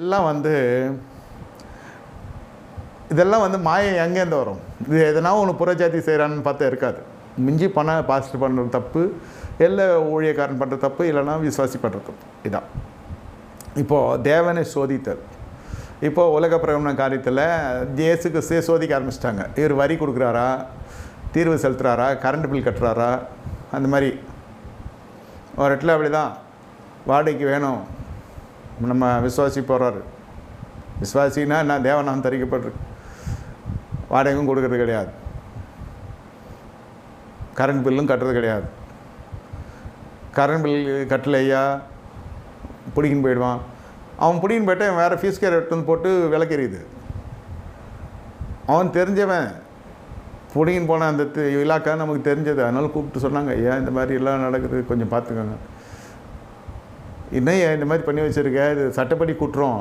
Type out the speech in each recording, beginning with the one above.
எல்லாம் வந்து இதெல்லாம் வந்து மாயை எங்கேருந்து வரும்? இது எதனா ஒன்று புறஜாதி செய்கிறான்னு பார்த்தா இருக்காது. மிஞ்சி பணம் பாசிட்டிவ் பண்ணுற தப்பு இல்லை ஊழியக்காரன் பண்ணுற தப்பு இல்லைன்னா விசுவாசி பண்ணுற தப்பு. இதான். இப்போது தேவனை சோதித்தல். இப்போது உலக பிரகமன காரியத்தில் இயேசுக்கு சே சோதிக்க ஆரம்பிச்சிட்டாங்க. இவர் வரி கொடுக்குறாரா? தீர்வு செலுத்துறாரா? Current bill கட்டுறாரா? அந்த மாதிரி. ஒரு இடத்துல அப்படி தான் வாடகைக்கு வேணும். நம்ம விசுவாசி போகிறாரு விஸ்வாசின்னா நான் தேவநாம் தரிக்கப்பட்டிருக்கு. வாடகையும் கொடுக்கறது கிடையாது. கரண்ட் பில்லும் கட்டுறது கிடையாது. கரண்ட் பில் கட்டலையா பிடிக்கின்னு போயிடுவான். அவன் பிடிக்கின்னு போயிட்டு வேறு ஃபீஸ் கேர் எடுத்து வந்து போட்டு விளக்கெறியுது அவன் தெரிஞ்சவன். பிடிங்கின்னு போன அந்த தி- இலாக்கா நமக்கு தெரிஞ்சது. அதனால கூப்பிட்டு சொன்னாங்க ஏன் இந்த மாதிரி எல்லாம் நடக்குது. கொஞ்சம் பார்த்துக்கோங்க. இன்னும் இந்த மாதிரி பண்ணி வச்சுருக்க? இது சட்டப்படி குற்றம்.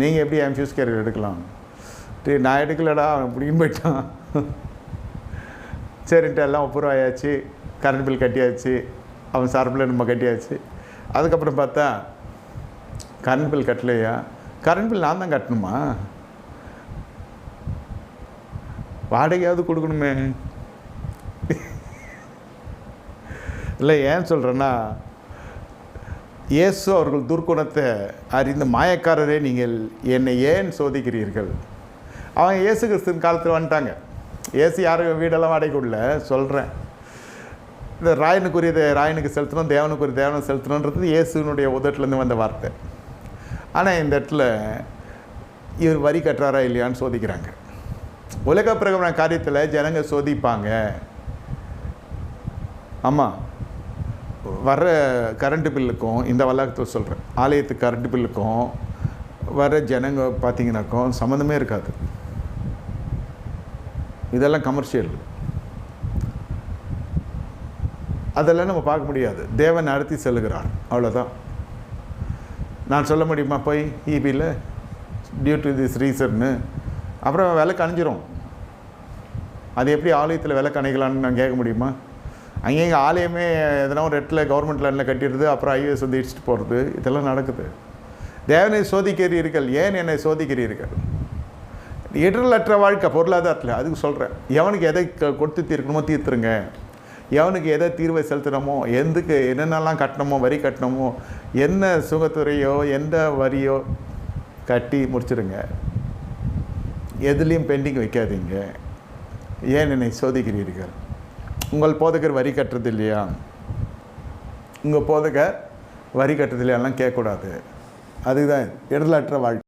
நீங்கள் எப்படி என் கேரியர் எடுக்கலாம்? டே நான் எடுக்கலடா அவன் பிடிக்கின்னு போயிட்டான். சரின்ட்டு எல்லாம் ஒப்புரவாயாச்சு கரண்ட் பில் கட்டியாச்சு. அவன் சார்பில் நம்ம கட்டியாச்சு. அதுக்கப்புறம் பார்த்தா கரண்ட் பில் கட்டலையா? கரண்ட் பில் நான் தான் கட்டணுமா? வாடகையாவது கொடுக்கணுமே. இல்லை ஏன் சொல்கிறேன்னா இயேசு அவர்கள் துர்க்குணத்தை அறிந்த மாயக்காரரே நீங்கள் என்னை ஏன் சோதிக்கிறீர்கள்? அவங்க இயேசு கிறிஸ்துவின் காலத்தில் வந்துட்டாங்க. இயேசு யாரும் வீடெல்லாம் வாடகை சொல்கிறேன் இந்த ராயனுக்குரியதை ராயனுக்கு செலுத்தணும் தேவனுக்குரிய தேவனுக்கு செலுத்தணுன்றது இயேசுனுடைய உதட்டிலேருந்து வந்த வார்த்தை. ஆனால் இந்த இடத்துல இவர் வரி கட்டுறாரா இல்லையான்னு சோதிக்கிறாங்க. உலக பிரகமன காரியத்தில் ஜனங்க சோதிப்பாங்க. ஆமாம் வர்ற கரண்ட்டு பில்லுக்கும் இந்த வளாகத்தில் சொல்கிறேன் ஆலயத்து கரண்ட் பில்லுக்கும் வர ஜனங்க பார்த்தீங்கன்னாக்கும் சம்மந்தமே இருக்காது. இதெல்லாம் கமர்ஷியல் அதெல்லாம் நம்ம பார்க்க முடியாது. தேவன் நடத்தி செல்கிறார் அவ்வளோதான் நான் சொல்ல முடியுமா போய்? ஈபியில் டியூ டு திஸ் ரீசன்னு அப்புறம் விலை கணிஞ்சிரும் அது எப்படி ஆலயத்தில் விலை கணிக்கலான்னு நான் கேட்க முடியுமா? அங்கேங்க ஆலயமே எதனா ஒரு இடத்துல கவர்மெண்ட் லேண்டில் கட்டிடுது அப்புறம் ஐஏஎஸ் வந்து இடிச்சிட்டு போகிறது இதெல்லாம் நடக்குது. தேவனை சோதிக்கிறீர்கள் ஏன் என்னை சோதிக்கிறீர்கள்? இடரலற்ற வாழ்க்கை பொருளாதாரத்தில் அதுக்கு சொல்கிறேன் எவனுக்கு எதை க- கொடுத்து தீர்க்கணுமோ தீர்த்துருங்க. எவனுக்கு எதை தீர்வை செலுத்தணுமோ எதுக்கு என்னென்னலாம் கட்டணுமோ வரி கட்டணுமோ என்ன சுகத்துறையோ எந்த வரியோ கட்டி முடிச்சிடுங்க எதுலேயும் பெண்டிங் வைக்காதீங்க. ஏன் என்னை சோதிக்கிறீர்கள்? உங்கள் போதகர் வரி கட்டுறது இல்லையா? உங்கள் போதகர் வரி கட்டுறது இல்லையாலாம் கேட்கக்கூடாது. அதுதான் இடலற்ற வாழ்க்கை.